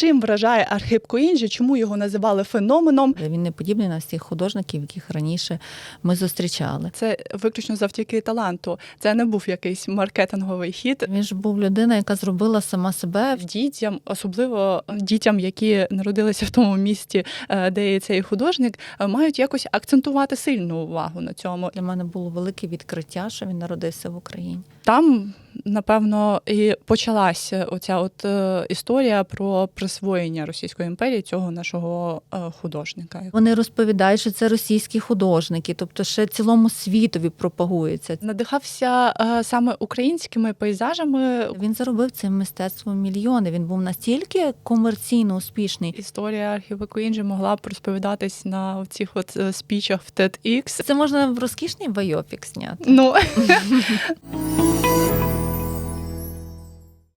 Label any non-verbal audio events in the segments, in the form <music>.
Чим вражає Архип Коінджі? Чому його називали феноменом? Він не подібний на всіх художників, яких раніше ми зустрічали. Це виключно завдяки таланту. Це не був якийсь маркетинговий хід. Він ж був людина, яка зробила сама себе. Дітям, особливо дітям, які народилися в тому місті, е, де є цей художник, е, мають якось акцентувати сильну увагу на цьому. Для мене було велике відкриття, що він народився в Україні. Там, напевно, і почалася оця от е, історія про присвоєння Російської імперії цього нашого е, художника. Вони розповідають, що це російські художники, тобто ще цілому світові пропагується. Надихався е, саме українськими пейзажами. Він заробив цим мистецтвом мільйони. Він був настільки комерційно успішний. Історія архіва Куінджі могла б розповідатись на цих от спічах в TEDx. Це можна в розкішний байопік зняти. Ну <laughs>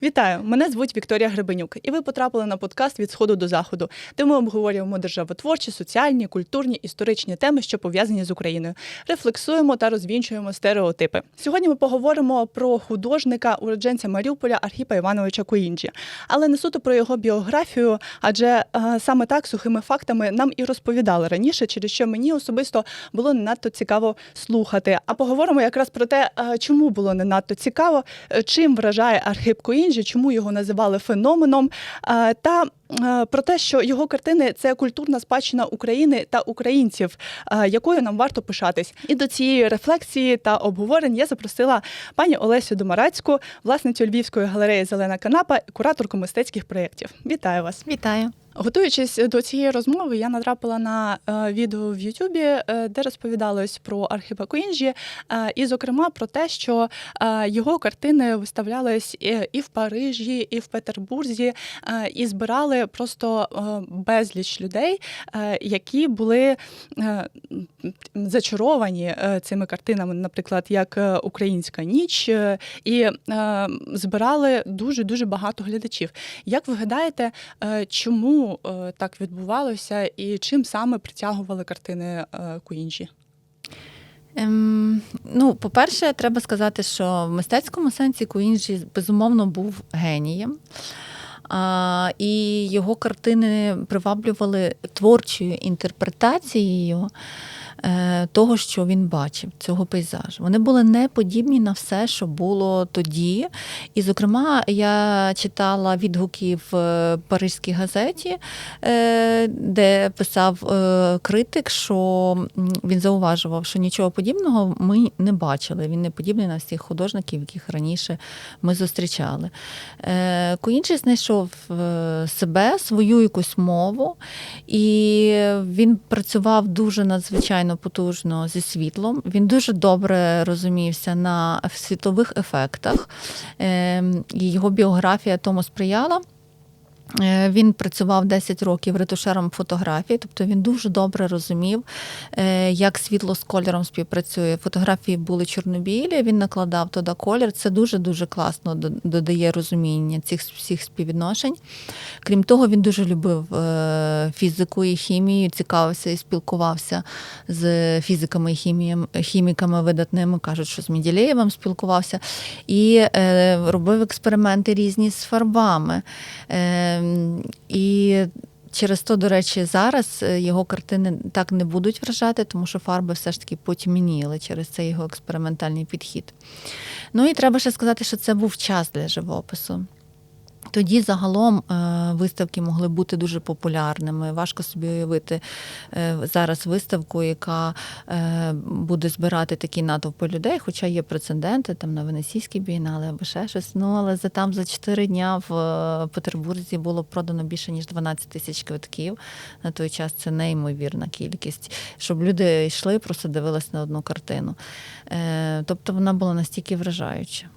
Вітаю! Мене звуть Вікторія Гребенюк, і ви потрапили на подкаст від сходу до заходу, де ми обговорюємо державотворчі, соціальні, культурні, історичні теми, що пов'язані з Україною. Рефлексуємо та розвінчуємо стереотипи. Сьогодні ми поговоримо про художника, уродженця Маріуполя Архіпа Івановича Куінджі, але не суто про його біографію, адже е, саме так сухими фактами нам і розповідали раніше, через що мені особисто було не надто цікаво слухати. А поговоримо якраз про те, е, чому було не надто цікаво, е, чим вражає Архип Куінджі, чому його називали феноменом, е, та про те, що його картини це культурна спадщина України та українців, е, якою нам варто пишатись. І до цієї рефлексії та обговорень я запросила пані Олесю Домарацьку, власницю Львівської галереї Зелена канапа і кураторку мистецьких проєктів. Вітаю вас! Вітаю. Готуючись до цієї розмови, я натрапила на е, відео в Ютубі, е, де розповідалось про Архіпа Куінджі, е, і, зокрема, про те, що е, його картини виставлялись і- в Парижі, і в Петербурзі, е, і збирали просто е, безліч людей, е, які були е, зачаровані цими картинами, наприклад, як Українська ніч, і збирали дуже дуже багато глядачів. Як ви гадаєте, чому так відбувалося, і чим саме притягували картини Куінджі? Ем, ну, по-перше, треба сказати, що в мистецькому сенсі Куінджі безумовно був генієм. І його картини приваблювали творчою інтерпретацією того, що він бачив, цього пейзажу. Вони були не подібні на все, що було тоді. І, зокрема, я читала відгуки в е, Паризькій газеті, е, де писав е, критик, що він зауважував, що нічого подібного ми не бачили. Він не подібний на всіх художників, яких раніше ми зустрічали. Е, знайшов е, себе, свою якусь мову, і він працював дуже надзвичайно потужно зі світлом. Він дуже добре розумівся на світлових ефектах. Е, І його біографія тому сприяла. Е, Він працював 10 років ретушером фотографії, тобто він дуже добре розумів, е, як світло з кольором співпрацює. Фотографії були чорнобілі, він накладав туди колір. Це дуже-дуже класно додає розуміння цих всіх співвідношень. Крім того, він дуже любив е, фізику і хімію, цікавився і спілкувався з фізиками і хіміками видатними. Кажуть, що з Менділеєвим спілкувався, і робив експерименти різні з фарбами. Е, і через то, до речі, зараз е, його картини так не будуть вражати, тому що фарби все ж таки потьмініли через цей його експериментальний підхід. Ну і треба ще сказати, що це був час для живопису. Тоді загалом е, виставки могли бути дуже популярними. Важко собі уявити е, зараз виставку, яка е, буде збирати такі натовпи людей, хоча є прецеденти там на Венеційській бієнале або ще щось. Ну але за там за 4 дня в Петербурзі було продано більше ніж 12 тисяч квитків. На той час це неймовірна кількість, щоб люди йшли, просто дивились на одну картину. Тобто вона була настільки вражаюча.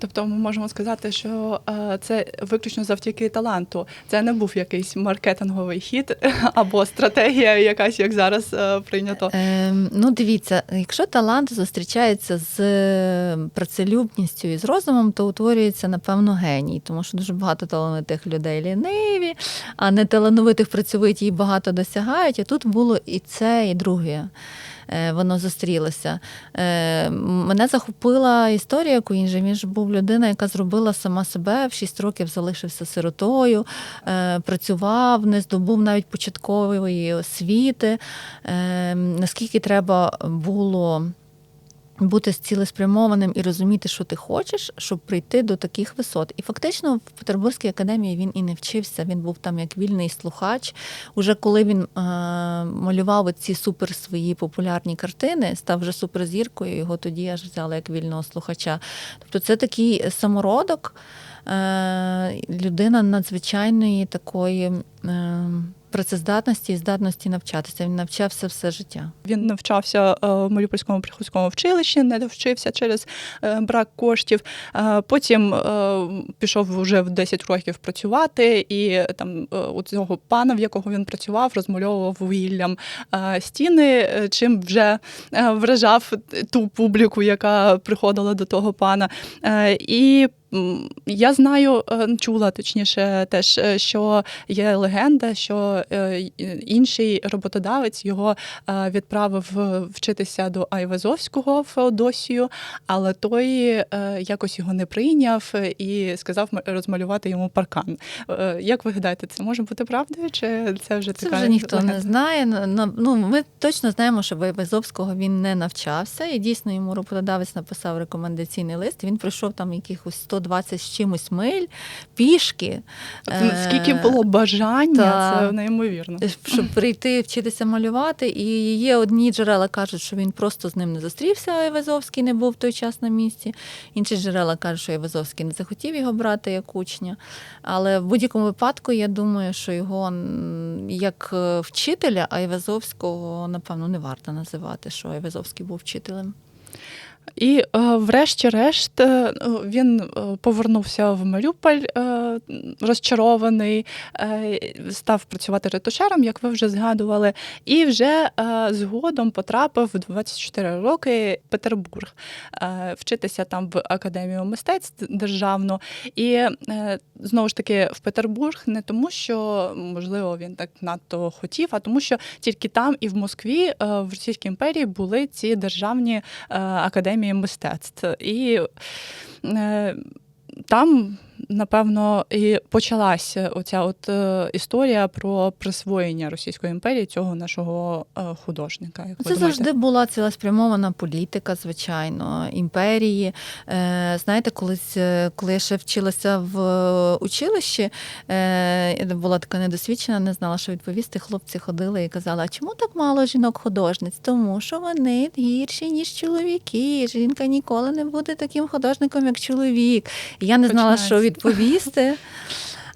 Тобто, ми можемо сказати, що е, це виключно завдяки таланту. Це не був якийсь маркетинговий хід <laughs> або стратегія, якась як зараз е, прийнято. Ем, ну, дивіться, якщо талант зустрічається з е, працелюбністю і з розумом, то утворюється, напевно, геній, тому що дуже багато талановитих людей ліниві, а не талановитих працьовиті і багато досягають. А тут було і це, і друге. Е, воно зустрілося. Е, Мене захопила історія Куінджі. Він ж був людина, яка зробила сама себе в 6 років залишився сиротою, е, працював, не здобув навіть початкової освіти. Наскільки треба було. Бути цілеспрямованим і розуміти, що ти хочеш, щоб прийти до таких висот. І фактично в Петербурзькій академії він і не вчився. Він був там як вільний слухач. Уже коли він е, малював ці супер свої популярні картини, став вже суперзіркою. Його тоді аж взяли як вільного слухача. Тобто, це такий самородок, е, людина надзвичайної такої. Е, Працездатності і здатності навчатися. Він навчався все життя. Він навчався е, в Маріупольському приходському училищі, не довчився через е, брак коштів. Е, Потім пішов вже в 10 років працювати, і там у цього пана, в якого він працював, розмальовував вугіллям стіни, чим вже вражав ту публіку, яка приходила до того пана. І я знаю, е, чула точніше, теж е, що є легенда, що е, інший роботодавець його відправив вчитися до Айвазовського в Феодосію, але той якось його не прийняв і сказав розмалювати йому паркан. Як ви гадаєте, це може бути правдою, чи це вже Це така вже ніхто легенда? не знає. На- на- Ну, ми точно знаємо, що Вайвезовського він не навчався, і дійсно йому роботодавець написав рекомендаційний лист. Він пройшов там якихось 120 з чимось миль пішки. Скільки Е, було бажання, та. це неймовірно. щоб прийти вчитися малювати. І є одні джерела кажуть, що він просто з ним не зустрівся, а Івазовський не був в той час на місці. Інші джерела кажуть, що Івазовський не захотів його брати як учня. Але в будь-якому випадку я думаю, що його як е, вчителя, а Івазовського, напевно, не варто називати, що Івазовський був вчителем. І е, врешті-решт е, він е, повернувся в Маріуполь розчарований, став працювати ретушером, як ви вже згадували, і вже згодом потрапив в 24 роки в Петербург, вчитися там в академію мистецтв державну. І знову ж таки в Петербург не тому, що можливо він так надто хотів, а тому, що тільки там і в Москві в Російській імперії були ці державні е, академії мистецтв. І е, там, напевно, і почалася оця от е, історія про присвоєння Російської імперії цього нашого е, художника. Як Це завжди була цілеспрямована політика, звичайно, імперії. Е, знаєте, колись, коли я ще вчилася в училищі, я була така недосвідчена, не знала, що відповісти. Хлопці ходили і казали, а чому так мало жінок-художниць? Тому що вони гірші, ніж чоловіки. Жінка ніколи не буде таким художником, як чоловік. Я не знала, що. Відповісти.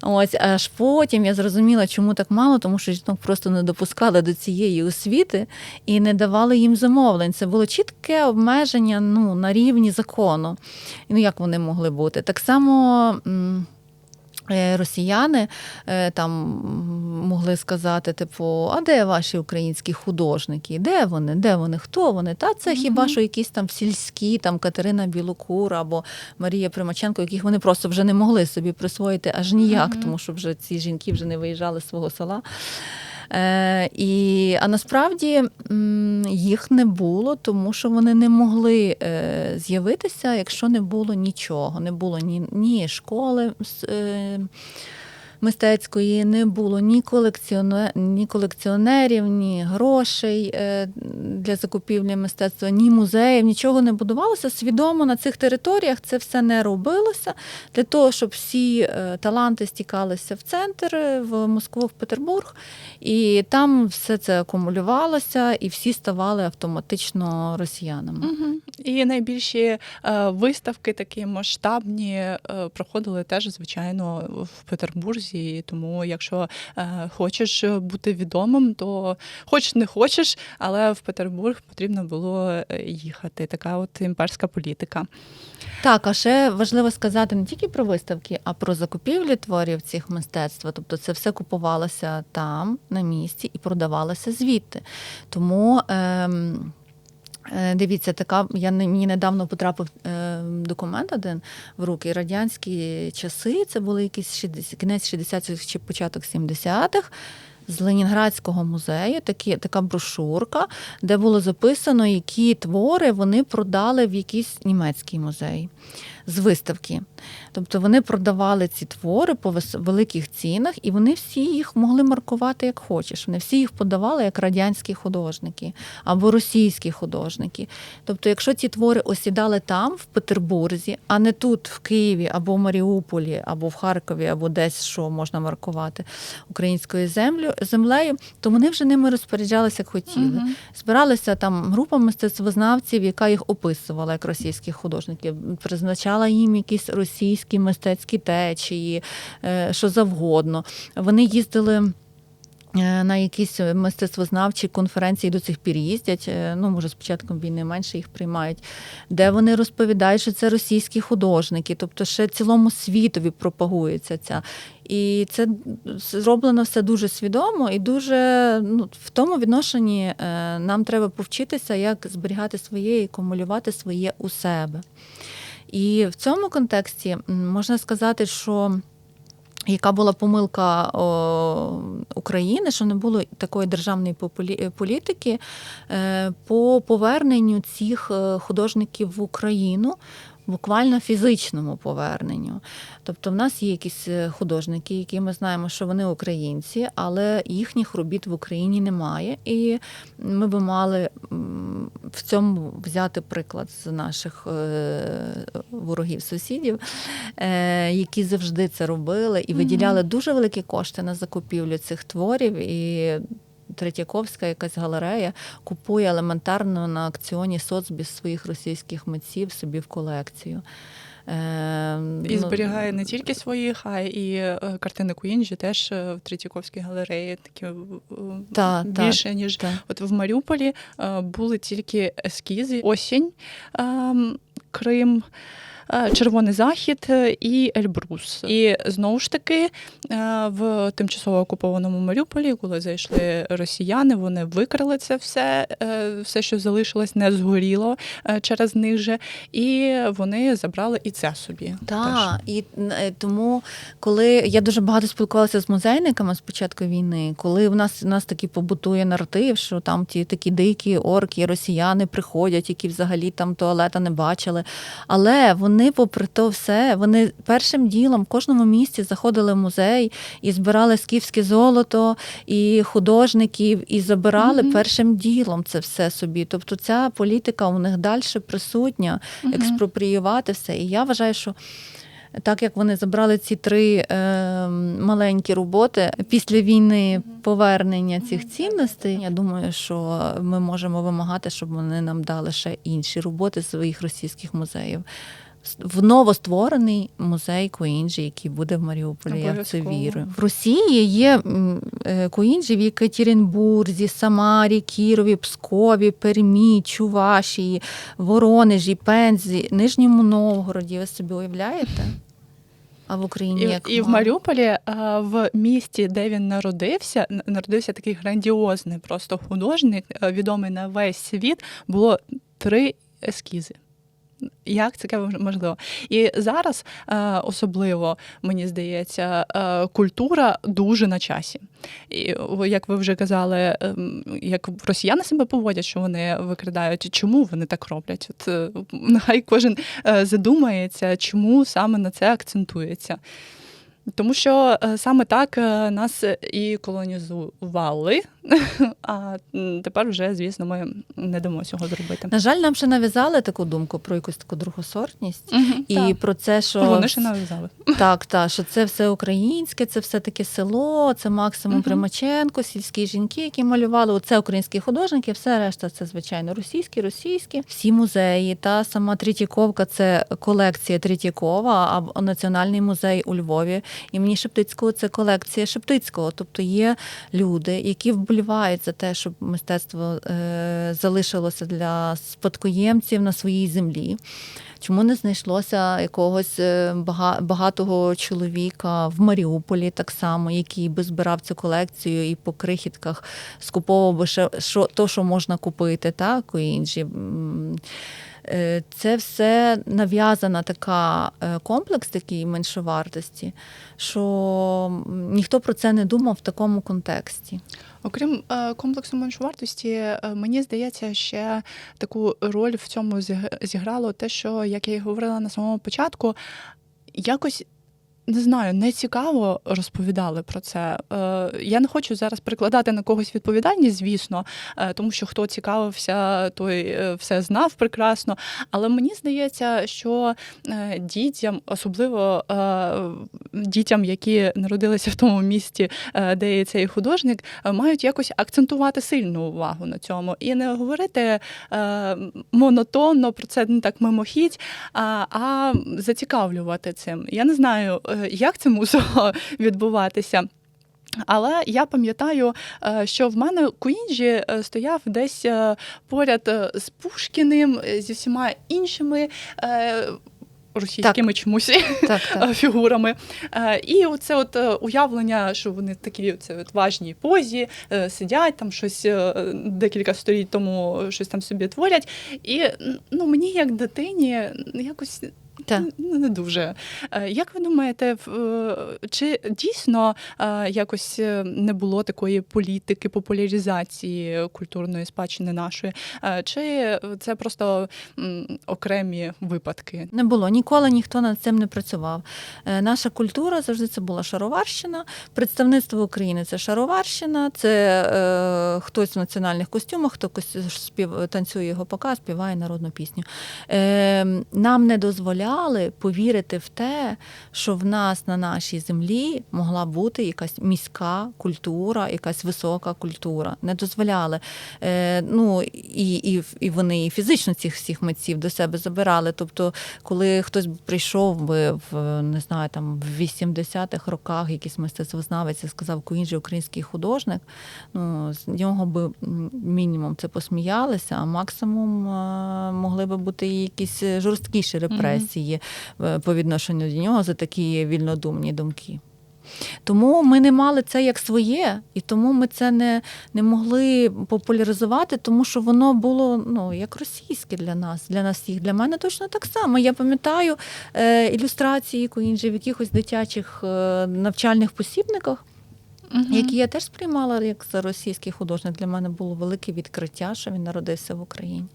Ось аж потім я зрозуміла, чому так мало, тому що жінок просто не допускали до цієї освіти і не давали їм замовлень. Це було чітке обмеження ну, на рівні закону. Ну як вони могли бути? Так само. Е, Росіяни е, там могли сказати, типу, а де ваші українські художники? Де вони? Де вони? Хто вони? Та це хіба що якісь там сільські, там Катерина Білокура або Марія Примаченко, яких вони просто вже не могли собі присвоїти аж ніяк, тому що вже ці жінки вже не виїжджали з свого села. Е, і, а насправді їх не було, тому що вони не могли е, з'явитися, якщо не було нічого. Не було ні, ні школи. Е, Мистецької не було ні, ні колекціонерів, ні грошей е, для закупівлі мистецтва, ні музеїв, нічого не будувалося. Свідомо на цих територіях це все не робилося для того, щоб всі е, таланти стікалися в центр, е, в Москву, в Петербург, і там все це акумулювалося, і всі ставали автоматично росіянами. Угу. І найбільші виставки, такі масштабні, проходили теж, звичайно, в Петербурзі. І Тому, якщо е, хочеш бути відомим, то хоч не хочеш, але в Петербург потрібно було е, їхати. Така от імперська політика. Так, а ще важливо сказати не тільки про виставки, а про закупівлі творів цих мистецтва. Тобто це все купувалося там, на місці, і продавалося звідти. Тому. Ем... е, Дивіться, така я не- мені недавно потрапив е, документ один в руки. Радянські часи це були якісь 60, кінець 60-х чи початок 70-х. з Ленінградського музею, такі, така брошурка, де було записано, які твори вони продали в якийсь німецький музей з виставки. Тобто вони продавали ці твори по великих цінах, і вони всі їх могли маркувати як хочеш. Вони всі їх подавали як радянські художники або російські художники. Тобто, якщо ці твори осідали там, в Петербурзі, а не тут, в Києві, або в Маріуполі, або в Харкові, або десь що можна маркувати українською землю, землею, то вони вже ними розпоряджалися як хотіли. Мгм. Збиралася там група мистецтвознавців, яка їх описувала як російських художників, призначала їм якісь російські мистецькі течії, е, що завгодно. Вони їздили. е, На якісь мистецтвознавчі конференції до цих пір їздять. е, Ну, може, з початком війни менше їх приймають, де вони розповідають, що це російські художники, тобто ще цілому світові пропагується ця. І це зроблено все дуже свідомо і дуже ну, в тому відношенні нам треба повчитися, як зберігати своє і акумулювати своє у себе. І в цьому контексті можна сказати, що. Яка була помилка о, України, що не було такої державної популі- політики е, по поверненню цих е, художників в Україну, буквально фізичному поверненню. Тобто, в нас є якісь е, художники, які ми знаємо, що вони українці, але їхніх робіт в Україні немає. І ми би мали в цьому взяти приклад з наших е, ворогів-сусідів, е, які завжди це робили і виділяли дуже великі кошти на закупівлю цих творів. І Третьяковська якась галерея купує елементарно на акціоні соцбіз своїх російських митців собі в колекцію. Е, І ну, зберігає не тільки своїх, а і е, картини Куінджі теж е, в Третьяковській галереї такі Та, та, ніж та. От в Маріуполі були тільки ескізи, осінь, ем, Крим. Е, Червоний захід е, і Ельбрус. І знову ж таки е, в тимчасово окупованому Маріуполі, коли зайшли росіяни, вони викрали це все, все, що залишилось, не згоріло через них же, і вони забрали і це собі. теж. Так, і тому, коли я дуже багато спілкувалася з музейниками з початку війни, коли в нас у нас такий побутує наратив, що там ті такі дикі орки, росіяни приходять, які взагалі там туалета не бачили. Але вони, попри то все, вони першим ділом в кожному місті заходили в музей і збирали скіфське золото, і художників, і забирали Мгм. першим ділом це все собі. Тобто ця політика у них далі присутня Мгм. експропріювати все. І я вважаю, що. Так як вони забрали ці три е, маленькі роботи після війни повернення цих цінностей, я думаю, що ми можемо вимагати, щоб вони нам дали ще інші роботи з своїх російських музеїв. В новостворений музей Коінджі, який буде в Маріуполі, я в це вірю. В Росії є е, в Єкатеринбурзі, Самарі, Кірові, Пскові, Пермі, Чувашії, Воронежі, Пензі, Нижньому Новгороді. Ви собі уявляєте? А в Україні І, як і в? Маріуполі, в місті, де він народився, народився такий грандіозний просто художник, е, відомий на весь світ, було три ескізи. Як це можливо? І зараз е, особливо мені здається, е, культура дуже на часі. І як ви вже казали, ем, як росіяни себе поводять, що вони викрадають, чому вони так роблять? От е, нехай кожен задумається, чому саме на це акцентується. Тому що саме так нас і колонізували, <laughs> а тепер вже, звісно, ми не дамо цього зробити. На жаль, нам ще нав'язали таку думку про якусь таку другосортність. І Так. про це, що вони ще нав'язали. Так, так, що це все українське, це все таке село, це максимум Мгм. Примаченко, сільські жінки, які малювали. Оце українські художники, все решта це звичайно російські, російські. Всі музеї. Та сама Третьяковка це колекція Третьякова, а Національний музей у Львові імені Шептицького це колекція Шептицького. Тобто є люди, які вболівають за те, щоб мистецтво е, залишилося для спадкоємців на своїй землі. Чому не знайшлося якогось е, багатого чоловіка в Маріуполі, так само, який би збирав цю колекцію і по крихітках скуповував би ще що, то, що можна купити, так, у інші. Е, це все нав'язана така е, комплекс такий меншовартості, що ніхто про це не думав в такому контексті. Окрім е, комплексу меншовартості, мені здається, ще таку роль в цьому зіг- зіграло те, що, як я і говорила на самому початку, якось. Не знаю, не цікаво розповідали про це. Е, я не хочу зараз перекладати на когось відповідальність, звісно, е, тому що хто цікавився, той е, все знав прекрасно. Але мені здається, що дітям, особливо дітям, які народилися в тому місті, де є цей художник, мають якось акцентувати сильну увагу на цьому і не говорити монотонно про це не так мимохідь, а, зацікавлювати цим. Я не знаю, як це мусило <laughs> відбуватися. Але я пам'ятаю, е, що в мене Куінджі е, стояв десь е, поряд з Пушкіним, зі всіма іншими російськими чомусь Так, <laughs> так. фігурами. І оце от уявлення, що вони такі оце от важній позі, сидять там щось декілька століть тому щось там собі творять. І ну, мені як дитині якось. Так. Ну, не дуже. Е, Як ви думаєте, е, чи дійсно е, якось не було такої політики популяризації культурної спадщини нашої? Чи це просто окремі випадки? Не було ніколи ніхто над цим не працював. Наша культура завжди це була шароварщина. Представництво України це шароварщина, це е, хтось в національних костюмах, хто спів, танцює його показ, співає народну пісню. Е, нам не дозволяли повірити в те, що в нас на нашій землі могла бути якась міська культура, якась висока культура. Не дозволяли. Е, ну, і, і, і вони і фізично цих всіх митців до себе забирали. Тобто, коли хтось прийшов би в не знаю, там в 80-х роках якийсь мистецтвознавець і сказав Куінджі український художник, ну з нього би мінімум це посміялися, а максимум е, могли би бути якісь жорсткіші репресії е, по відношенню до нього за такі вільнодумні думки. Тому ми не мали це як своє, і тому ми це не, не могли популяризувати, тому що воно було ну, як російське для нас, для нас всіх. Для мене точно так само. Я пам'ятаю е, ілюстрації Куінджі в якихось дитячих е, навчальних посібниках, Мгм. які я теж сприймала як за російський художник. Для мене було велике відкриття, що він народився в Україні.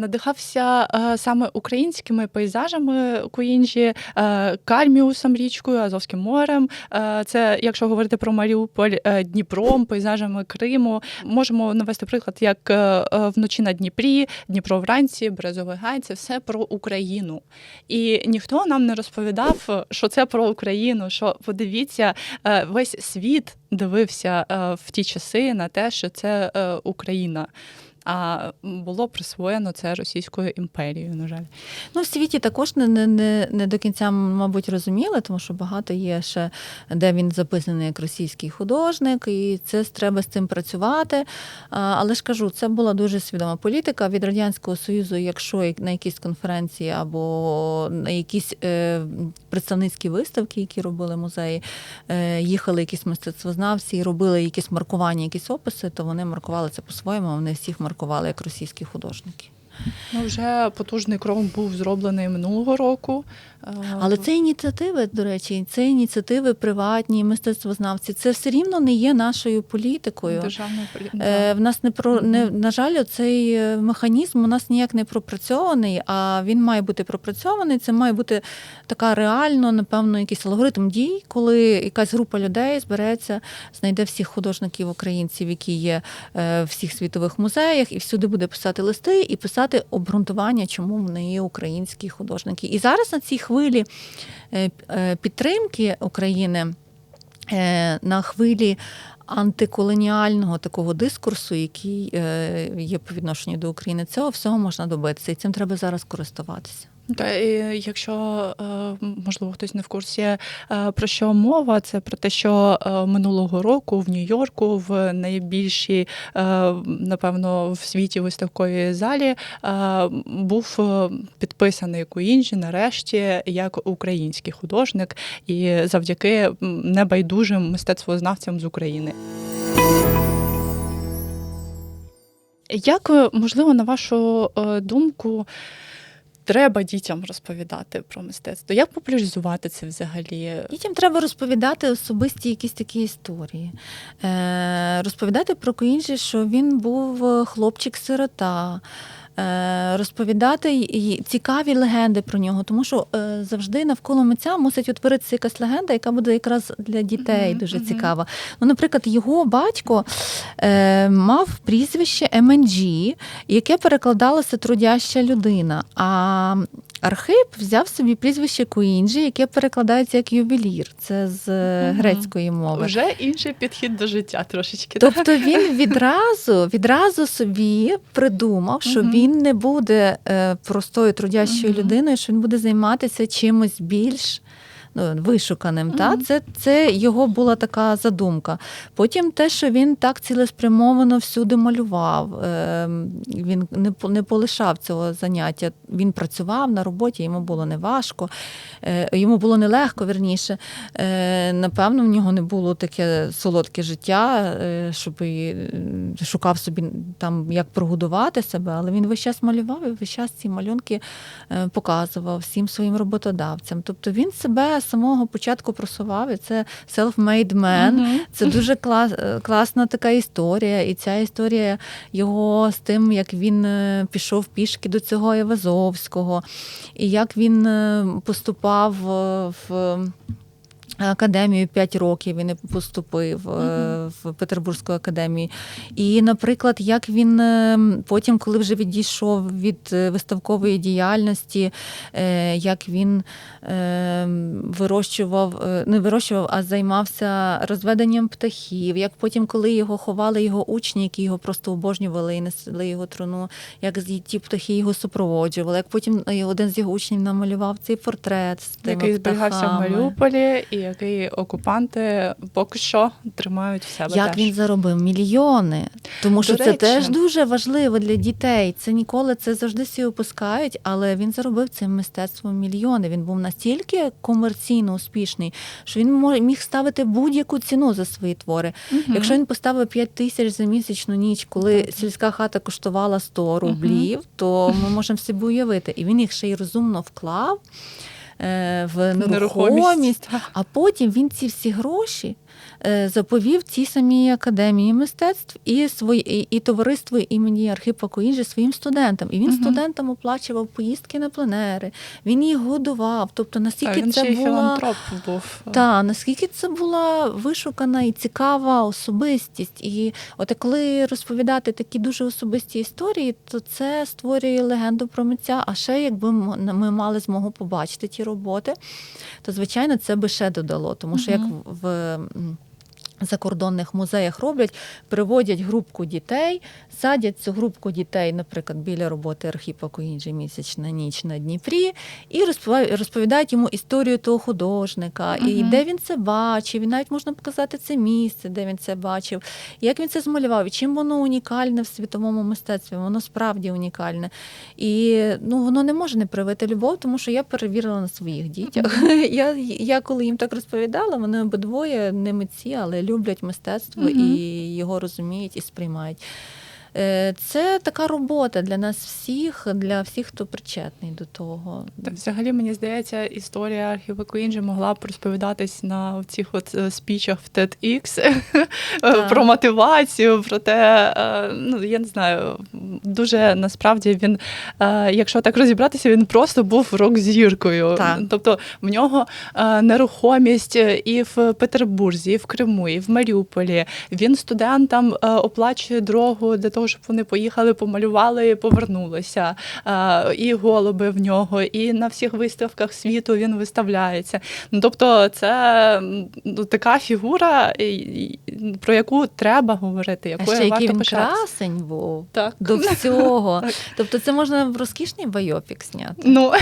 Надихався е, саме українськими пейзажами Куінджі, е, Кальміусом річкою, Азовським морем. Е, це, якщо говорити про Маріуполь, Дніпром, пейзажами Криму. Можемо навести приклад, як вночі на Дніпрі, Дніпро вранці, Березовий гай це все про Україну. І ніхто нам не розповідав, що це про Україну. Що подивіться, весь світ дивився в ті часи на те, що це Україна. А було присвоєно це Російською імперією, на жаль. Ну, в світі також не, не, не, до кінця, мабуть, розуміли, тому що багато є ще, де він записаний як російський художник, і це треба з цим працювати. Але ж кажу, це була дуже свідома політика від Радянського Союзу, якщо на якісь конференції або на якісь е, представницькі виставки, які робили музеї, е, їхали якісь мистецтвознавці і робили якісь маркування, якісь описи, то вони маркували це по-своєму, вони всіх маркували як російські художники. Ну, вже потужний крок був зроблений минулого року. Е, Але це ініціативи, до речі, це ініціативи приватні, мистецтвознавці. Це все рівно не є нашою політикою. державної полі- Е, в нас не про не на жаль, цей механізм у нас ніяк не пропрацьований, а він має бути пропрацьований. Це має бути така реально, напевно, якийсь алгоритм дій, коли якась група людей збереться, знайде всіх художників українців, які є е, в всіх світових музеях, і всюди буде писати листи і писати обґрунтування, чому вони є українські художники. І зараз на цій хвилі е, е, підтримки України е, на хвилі антиколоніального такого дискурсу, який є по відношенню до України, цього всього можна добитися, і цим треба зараз користуватися. І якщо е, можливо хтось не в курсі е, про що мова, це про те, що е, минулого року в Нью-Йорку в найбільшій, е, напевно, в світі виставковій залі е, був е, підписаний Куінджі нарешті як український художник, і завдяки небайдужим мистецтвознавцям з України. Як е, можливо, на вашу е, думку, треба дітям розповідати про мистецтво? Як популяризувати це взагалі? Дітям треба розповідати особисті якісь такі історії. Е, розповідати про Куінджі, що він був е, хлопчик-сирота. Е, розповідати цікаві легенди про нього, тому що е, завжди навколо митця мусить утворитися якась легенда, яка буде якраз для дітей дуже цікава. Ну, наприклад, його батько е, мав прізвище МНД, яке перекладалося трудяща людина. А Архип взяв собі прізвище Куінджі, яке перекладається як ювелір. Це з е, грецької мови. Вже інший підхід до життя трошечки. так? Тобто він відразу, відразу собі придумав, що угу. він не буде е, простою трудящою угу. людиною, що він буде займатися чимось більш. Ну, вишуканим, та це, це його була така задумка. Потім те, що він так цілеспрямовано всюди малював, е, він не, не полишав цього заняття. Він працював на роботі, йому було неважко, е, йому було нелегко, верніше. Е, напевно, в нього не було таке солодке життя, е, щоб і, шукав собі там, як прогодувати себе, але він весь час малював і весь час ці малюнки е, показував всім своїм роботодавцям. Тобто він себе з самого початку просував, і це self-made man. Мгм. Це дуже клас, е, класна така історія. І ця історія його з тим, як він е, пішов пішки до цього Євазовського, і як він е, поступав в. Академію 5 років він поступив е, в Петербурзьку академію. І, наприклад, як він е, потім, коли вже відійшов від е, виставкової діяльності, як він вирощував, не вирощував, а займався розведенням птахів, як потім, коли його ховали його учні, які його просто обожнювали і несли його труну, як ті птахи його супроводжували, як потім один з його учнів намалював цей портрет з тими Який зберігався в. Маріуполі, і який окупанти поки що тримають в себе. Як теж. він заробив мільйони, тому що До це речі. теж дуже важливо для дітей. Це ніколи це завжди всі опускають, але він заробив цим мистецтвом мільйони. Він був настільки комерційно успішний, що він міг ставити будь-яку ціну за свої твори. Мгм. Якщо він поставив 5 тисяч за місячну ніч, коли Так. сільська хата коштувала 100 рублів, то ми можемо собі уявити. І він їх ще й розумно вклав. Е, В нерухомість, а потім він ці всі гроші заповів цій самій академії мистецтв і свої і, і товариство імені Архипа Коїнджі своїм студентам. І він Мгм. студентам оплачував поїздки на пленери, він їх годував. Тобто, наскільки він це ще була був. та наскільки це була вишукана і цікава особистість. І от коли розповідати такі дуже особисті історії, то це створює легенду про митця. А ще якби ми мали змогу побачити ті роботи, то звичайно це би ще додало, тому що як в. Закордонних музеях роблять, приводять групку дітей, садять цю групку дітей, наприклад, біля роботи Архіпа Коїнджі місячна ніч на Дніпрі, і розповідають, йому історію того художника, і де він це бачив, і навіть можна показати це місце, де він це бачив, як він це змалював, і чим воно унікальне в світовому мистецтві. Воно справді унікальне. І ну, воно не може не привити любов, тому що я перевірила на своїх дітях. <laughs> Я, я коли їм так розповідала, вони обидвоє не митці, але люблять мистецтво Мгм. і його розуміють і сприймають. Е, Це така робота для нас всіх, для всіх, хто причетний до того. Та взагалі мені здається, історія архіву Куінджі могла б розповідатись на цих от е, спічах в TEDx <laughs> е, про мотивацію, про те, ну я не знаю, дуже насправді він, якщо так розібратися, він просто був рок-зіркою. Тобто в нього нерухомість і в Петербурзі, і в Криму, і в Маріуполі. Він студентам оплачує дорогу для того, щоб вони поїхали, помалювали повернулися. І голуби в нього, і на всіх виставках світу він виставляється. Ну, тобто, це ну, така фігура, про яку треба говорити, А якою ще який він красень був Так. до всього. <laughs> Так. Тобто це можна в розкішний байопік зняти. Ну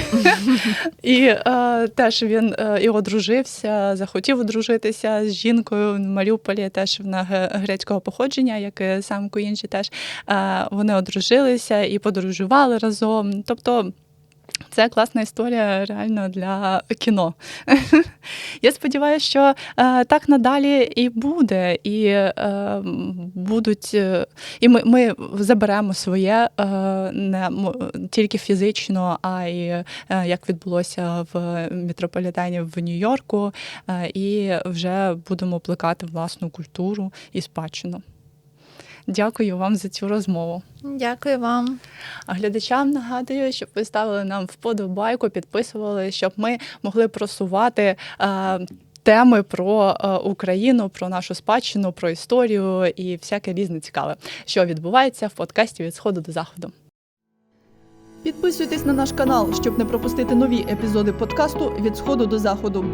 <laughs> і е, теж він е, і одружився, захотів одружитися з жінкою в Маріуполі, теж вона грецького походження, як сам Куінчі теж. Е, вони одружилися і подорожували разом. Тобто. Це класна історія реально для кіно. <laughs> Я сподіваюся, що е, так надалі і буде, і е, будуть, е, і ми, ми заберемо своє е, не тільки фізично, а й е, як відбулося в метрополітені в Нью-Йорку, е, і вже будемо плекати власну культуру і спадщину. Дякую вам за цю розмову. Дякую вам. А глядачам нагадую, щоб ви ставили нам вподобайку, підписували, щоб ми могли просувати. Е, Теми про е, Україну, про нашу спадщину, про історію і всяке різне цікаве, що відбувається в подкасті від сходу до заходу. Підписуйтесь на наш канал, щоб не пропустити нові епізоди подкасту від сходу до заходу.